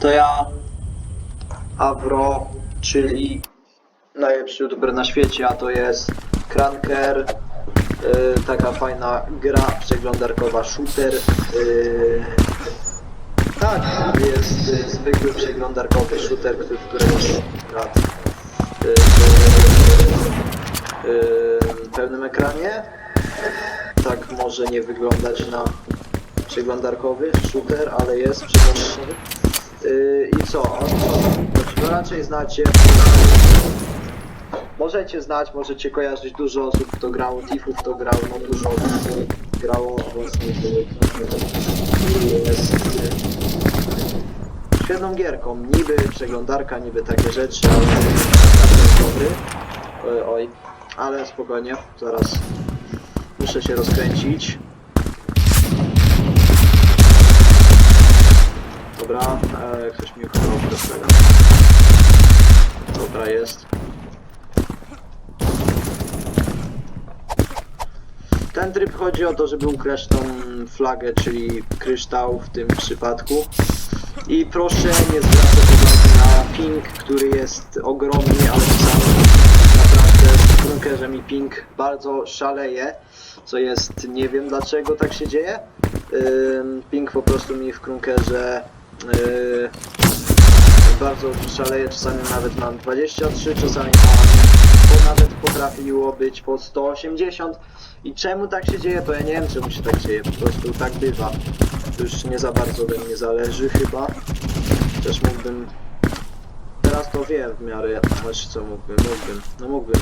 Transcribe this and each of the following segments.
To ja, Avro, czyli najlepszy youtuber na świecie, a to jest Cranker, y, taka fajna gra przeglądarkowa shooter. y, tak, jest y, zwykły przeglądarkowy shooter, który, którego lat y, w y, pełnym ekranie. Tak może nie wyglądać na przeglądarkowy shooter, ale jest przeglądarkowy. Yy, I co? No raczej znacie. Możecie znać, możecie kojarzyć dużo osób, kto grało, Tifów to grał, no dużo osób grało właśnie jest świetną gierką. Niby przeglądarka, niby takie rzeczy, ale dobry. Oj, oj, ale spokojnie, zaraz muszę się rozkręcić. Dobra, e, ktoś mi uchylił prostego. Dobra, jest. Ten tryb chodzi o to, żeby ukraść tą flagę, czyli kryształ w tym przypadku. I proszę nie zwracać uwagi na ping, który jest ogromny, ale czasami naprawdę w bunkerze mi ping bardzo szaleje, co jest, nie wiem dlaczego tak się dzieje. Ping po prostu mi w krunkerze yy, bardzo szaleje, czasami nawet mam 23, czasami mam, bo nawet potrafiło być po 180 i czemu tak się dzieje, to ja nie wiem czemu się tak dzieje, po prostu tak bywa. To już nie za bardzo ode mnie zależy chyba, chociaż mógłbym, teraz to wiem w miarę, choć co mógłbym, mógłbym, no mógłbym.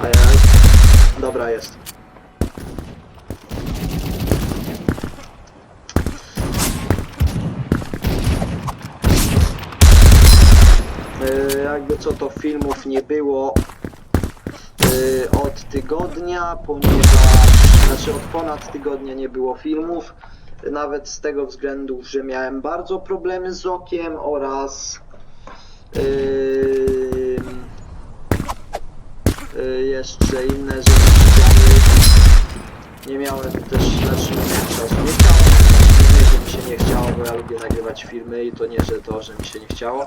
Ajaj, dobra jest. Jakby co to filmów nie było yy, od tygodnia, ponieważ znaczy od ponad tygodnia nie było filmów. Nawet z tego względu, że miałem bardzo problemy z okiem oraz yy, jeszcze inne rzeczy. Nie miałem też, znaczy nie miałem czasu. Nie chciałem, nie, że mi się nie chciało, bo ja lubię nagrywać filmy i to nie, że to, że mi się nie chciało.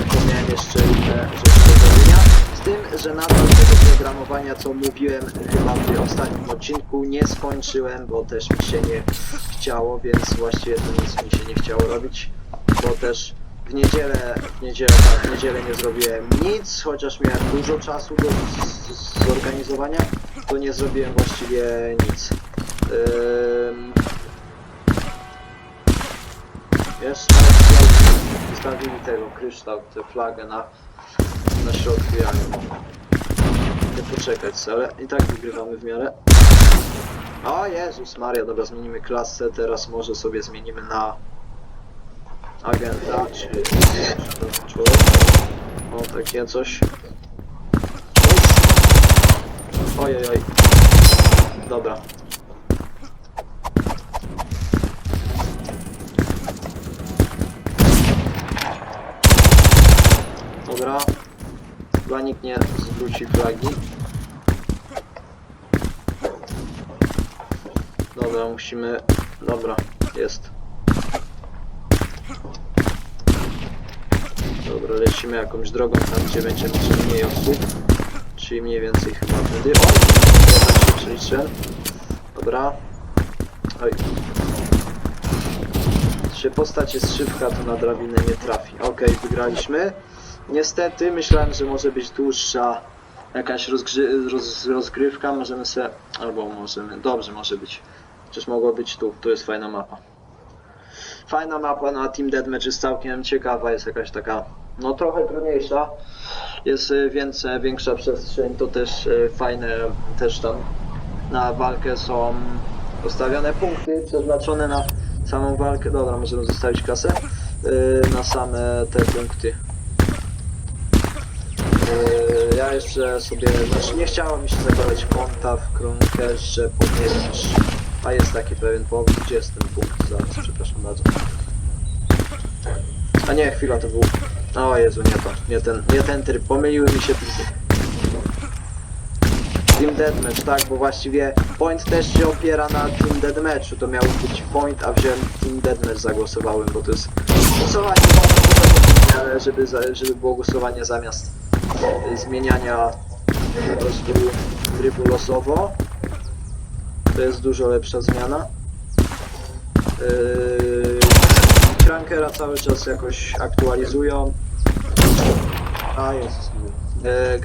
Tylko miałem jeszcze inne rzeczy do zrobienia. Z tym, że nadal tego programowania, co mówiłem chyba w ostatnim odcinku, nie skończyłem, bo też mi się nie chciało, więc właściwie to nic mi się nie chciało robić, bo też w niedzielę, w niedzielę, tak, w niedzielę nie zrobiłem nic, chociaż miałem dużo czasu do zorganizowania, to nie zrobiłem właściwie nic. Ym... Jeszcze wystawili tego kryształ, tę flagę na, na środku jaju. Nie poczekać, ale i tak wygrywamy w miarę. O Jezus Maria, dobra, zmienimy klasę, teraz może sobie zmienimy na agenta, czy człowiek. O, takie coś. Oj, oj, oj. Dobra. Dobra. Chyba nikt nie zwróci flagi. Dobra, musimy... Dobra, jest. Dobra, lecimy jakąś drogą tam, gdzie będzie mniej osób. Czyli mniej więcej chyba wtedy. O! Dobra, się przeliczę. Dobra. Oj. Czy postać jest szybka, to na drabinę nie trafi. Okej, wygraliśmy. Niestety, myślałem, że może być dłuższa jakaś roz rozgrywka. Możemy se... Albo możemy... Dobrze, może być. Przecież mogło być tu. Tu jest fajna mapa. Fajna mapa na Team Deathmatch jest całkiem ciekawa. Jest jakaś taka... No trochę trudniejsza. Jest y, więcej, większa przestrzeń. To też y, fajne. Też tam na walkę są postawione punkty przeznaczone na samą walkę. Dobra, możemy zostawić kasę. Yy, na same te punkty. Yy, ja jeszcze sobie, znaczy nie chciało mi się zakładać konta w Krunkerze, ponieważ... A jest taki pewien powód, gdzie jest ten punkt? Zaraz, przepraszam bardzo. A nie, chwila, to był... O Jezu, nie to, nie ten, nie ten tryb, pomyliły mi się tryby. Team Deathmatch, tak, bo właściwie Point też się opiera na Team Deathmatchu, to miał być Point, a wziąłem Team Deathmatch zagłosowałem, bo to jest głosowanie, żeby, żeby było głosowanie zamiast zmieniania po trybu losowo. To jest dużo lepsza zmiana. Yy, cały czas jakoś aktualizują. A jest. Yy,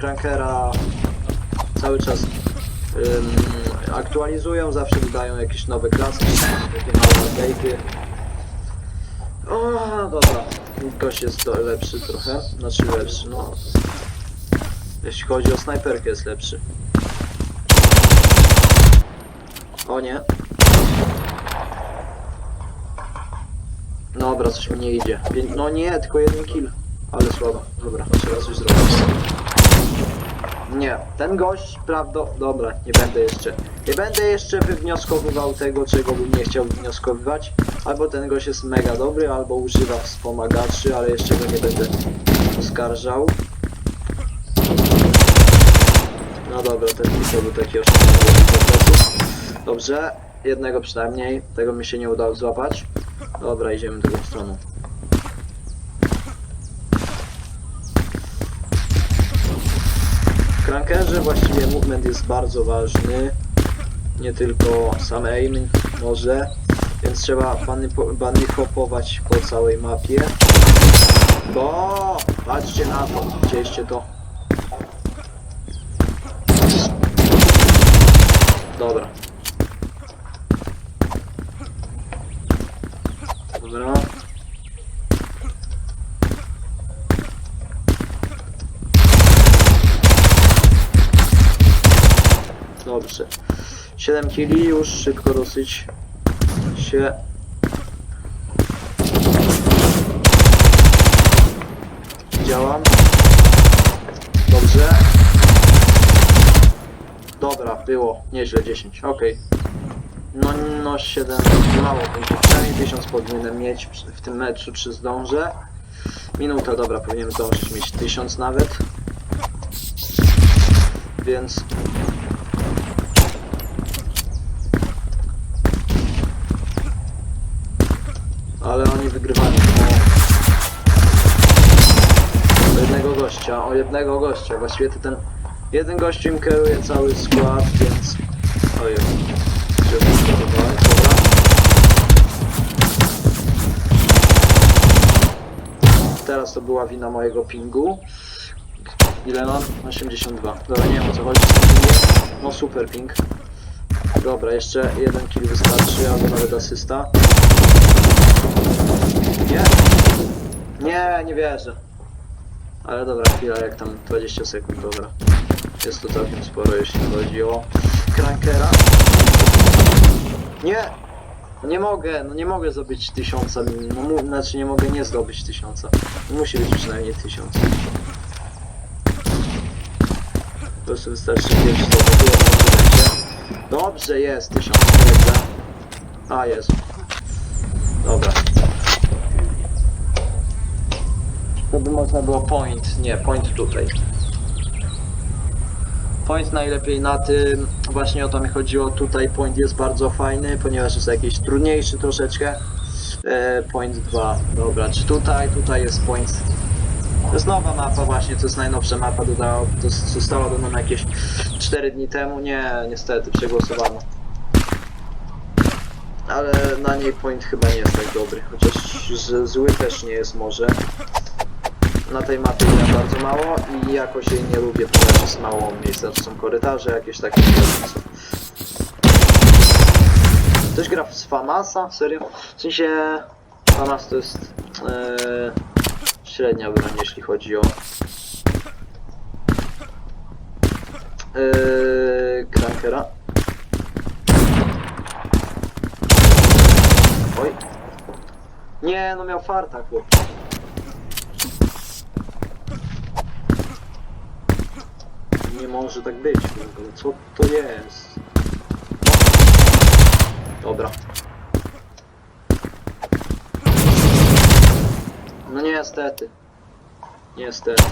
cały czas aktualizują, zawsze dodają jakieś nowe klasy, takie małe update'y. O, dobra. Gość jest lepszy trochę, znaczy lepszy, no. Jeśli chodzi o snajperkę jest lepszy. O nie. Dobra, coś mi nie idzie. Pię- No nie, tylko jeden kill. Ale słabo. Dobra, trzeba coś zrobić. Nie, ten gość, prawda, dobra, nie będę jeszcze, nie będę jeszcze wywnioskowywał tego, czego bym nie chciał wywnioskowywać. Albo ten gość jest mega dobry, albo używa wspomagaczy, ale jeszcze go nie będę oskarżał. No dobra, ten pisał był taki oszczędny Dobrze, jednego przynajmniej, tego mi się nie udało złapać. Dobra, idziemy drugą stroną. W Crankerze właściwie movement jest bardzo ważny. Nie tylko sam aim może, więc trzeba bunny hopować po całej mapie. Bo patrzcie na to, widzieliście to. Dobra. Dobra. Dobrze. 7 kili już szybko dosyć się. Działam. Dobrze. Dobra, było. Nieźle 10. Okej. No, no 7, mało punktów. Przynajmniej 1000 powinienem mieć w tym meczu, czy zdążę. Minuta, dobra, powinienem zdążyć mieć 1000 nawet. Więc Ale oni wygrywali o... o jednego gościa, o jednego gościa. Właściwie to ten jeden gościu im kieruje cały skład, więc... Ojej. Zbudowałem, dobra. Teraz to była wina mojego pingu. Ile mam? 82. Dobra, nie wiem o co chodzi. No super ping. Dobra, jeszcze jeden kill wystarczy, albo nawet asysta. Nie? Nie, nie wierzę. Ale dobra, chwila, jak tam 20 sekund, dobra. Jest to całkiem sporo, jeśli chodzi o Krankera. Nie! No nie mogę, no nie mogę zdobyć tysiąca, no mu, znaczy nie mogę nie zdobyć tysiąca. Musi być przynajmniej tysiąc. Po prostu wystarczy pierwszy zdobędzie. Dobrze, jest tysiąc, dobrze. A, jest. Dobra. To by można było point, nie, point tutaj. Point najlepiej na tym, właśnie o to mi chodziło, tutaj point jest bardzo fajny, ponieważ jest jakiś trudniejszy troszeczkę. E, point 2, dobra, czy tutaj, tutaj jest point... To jest nowa mapa właśnie, to jest najnowsza mapa, dodała, to została dodana jakieś 4 dni temu, nie, niestety, przegłosowano. Ale na niej point chyba nie jest tak dobry, chociaż zły też nie jest może. Na tej mapie gram bardzo mało i jakoś jej nie lubię, ponieważ jest mało miejsca, to są korytarze jakieś takie. miejsca. Ktoś gra z Famasa? Serio? W sensie Famas to jest e, średnia broń, jeśli chodzi o e, Krankera. Oj. Nie, no miał farta, chłop. nie może tak być w. No co to jest? Dobra. No niestety. Niestety.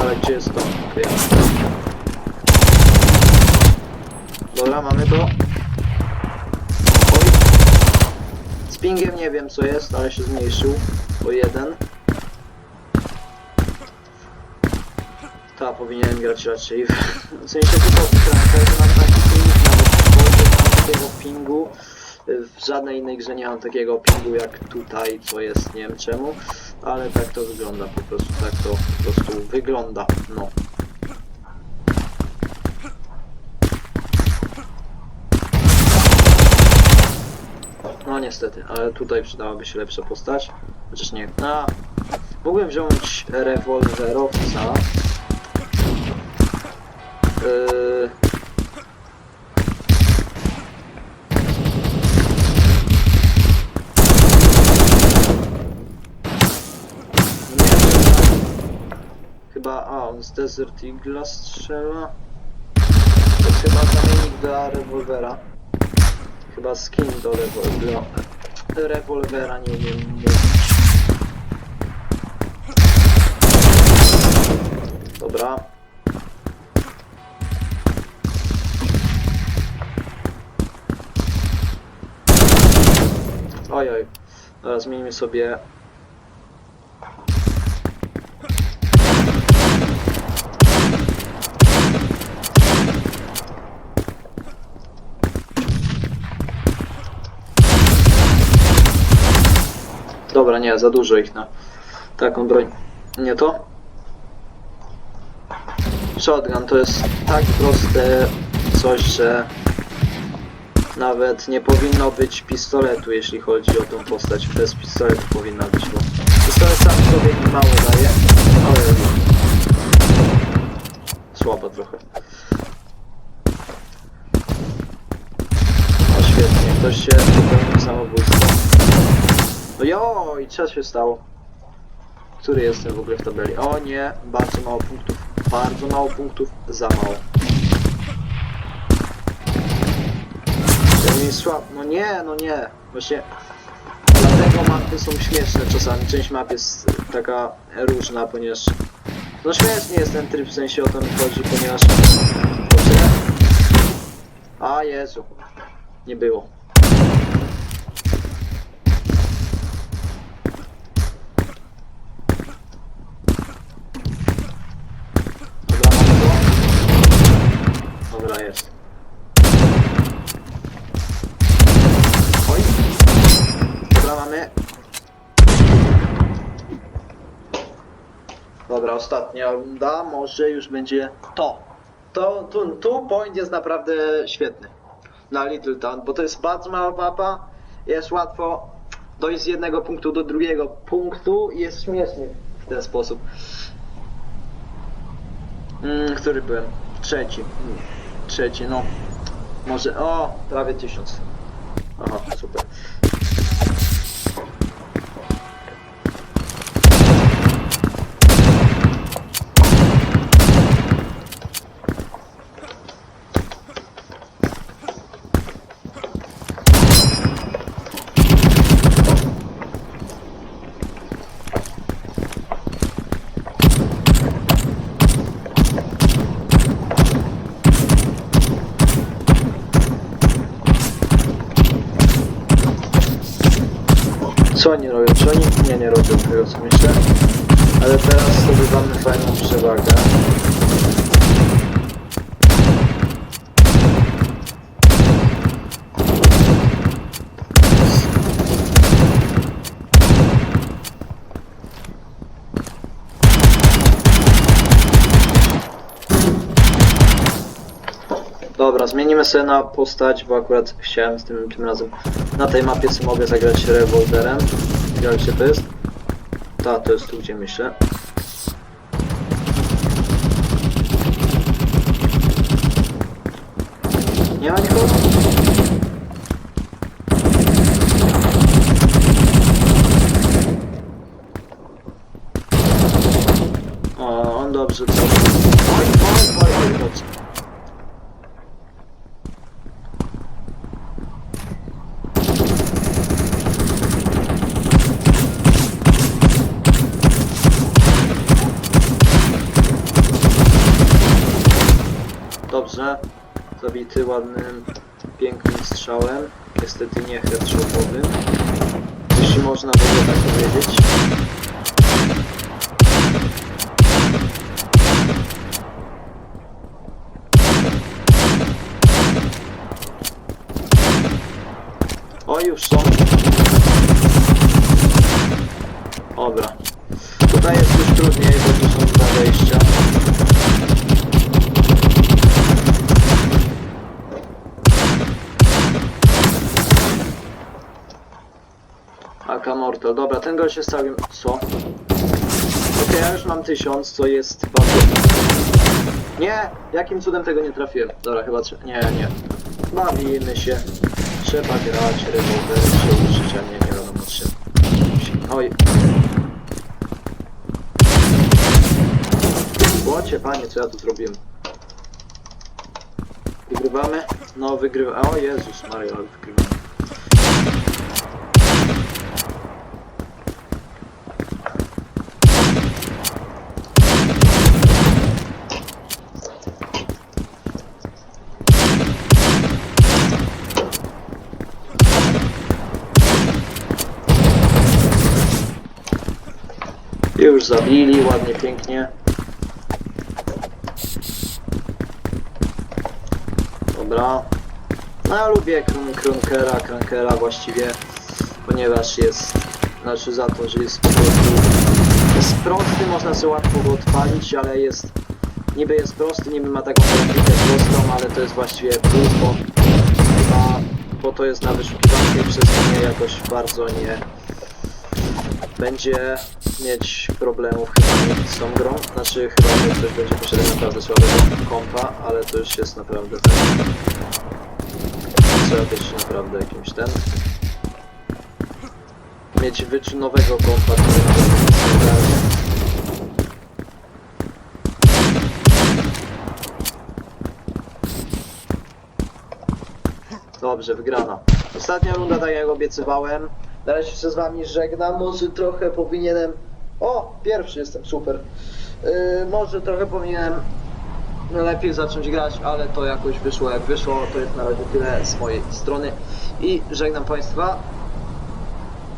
Ale gdzie jest to? Dobra, mamy to. Pingiem nie wiem co jest, ale się zmniejszył o jeden. Ta, powinienem grać raczej w... W sensie tylko mam taki ping, nawet takiego pingu. W żadnej innej grze nie mam takiego pingu jak tutaj, co jest, nie wiem czemu. Ale tak to wygląda po prostu, tak to po prostu wygląda, no. Niestety, ale tutaj przydałaby się lepsza postać. Chociaż nie. A, mógłbym wziąć rewolwerowca. Yy... Chyba, a on z Desert Eagle'a strzela. To jest chyba zamiennik dla rewolwera. Chyba skin do rewolwera. Rewolwera nie umiem mówić. Dobra. Oj, oj. Dobra, zmienimy sobie Dobra, nie, za dużo ich na taką broń. Nie to? Shotgun to jest tak proste coś, że nawet nie powinno być pistoletu, jeśli chodzi o tą postać. Bez pistoletu powinna być, bo pistolet sam sobie mało daje, ale słabo trochę. O świetnie, ktoś się popełnił samobójstwo. No jo, i co się stało? Który jestem w ogóle w tabeli? O nie, bardzo mało punktów. Bardzo mało punktów, za mało. To mi słab... No nie, no nie. Właśnie dlatego mapy są śmieszne czasami. Część map jest taka różna, ponieważ... No śmieszny jest ten tryb, w sensie o to mi chodzi, ponieważ... A Jezu. Nie było. Dobra, mamy to. Dobra, jest. Oj. Dobra, mamy. Dobra, ostatnia runda. Może już będzie to. To, tu, tu point jest naprawdę świetny. Na Little Town, bo to jest bardzo mała mapa. Jest łatwo dojść z jednego punktu do drugiego punktu i jest śmiesznie w ten sposób. Mm, który byłem? Trzeci. Mm, Trzeci, no. Może. O, prawie tysiąc. Aha, super. Co oni robią? Czy oni nie, nie robią tego co myślę? Ale teraz zdobywamy fajną przewagę. Dobra, zmienimy sobie na postać, bo akurat chciałem z tym, tym razem na tej mapie sobie mogę zagrać rewolwerem. Jak gdzie to jest? Ta, to jest tu, gdzie myślę. Nie ma nikogo? O, on dobrze co? Oj, oj, oj, oj, dobrze. Dobrze. Zabity ładnym, pięknym strzałem. Niestety nie headshotowym. Jeśli można w ogóle tak powiedzieć. O, już są. Dobra. Aka Mortal. Dobra, ten gość jest całkiem... Co? Okej, ja już mam tysiąc, co jest bardzo... Nie! Jakim cudem tego nie trafiłem? Dobra, chyba trzeba... Nie, nie. Bawimy się. Trzeba grać, rewolwer użyć, a nie, wiadomo czym. Oj. Łocie, panie, co ja tu zrobiłem? Wygrywamy? No, wygrywa... O Jezus Maria, ale wygrywamy. Już zabili, ładnie, pięknie. Dobra. No ja lubię Kronkera, Krankera właściwie, ponieważ jest, znaczy za to, że jest po prostu, jest prosty, można sobie łatwo go odpalić, ale jest, niby jest prosty, niby ma taką grafikę prostą, ale to jest właściwie półko, chyba, bo to jest na wyszukiwarkę i przez to mnie jakoś bardzo nie, będzie mieć problemów z tą grą. Znaczy chyba, że ktoś będzie posiadał naprawdę słabego kompa, ale to już jest naprawdę ten. Trzeba być naprawdę jakimś ten. Mieć wyczynowego kompa, który. Dobrze, wygrana. Ostatnia runda, tak jak obiecywałem. Na razie się z wami żegnam. Może trochę powinienem. O, pierwszy jestem, super. Yy, może trochę powinienem lepiej zacząć grać, ale to jakoś wyszło jak wyszło. To jest na razie tyle z mojej strony. I żegnam Państwa.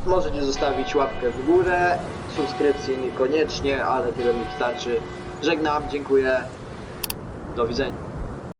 Możecie zostawić łapkę w górę, subskrypcję niekoniecznie, ale tyle mi wystarczy. Żegnam, dziękuję. Do widzenia.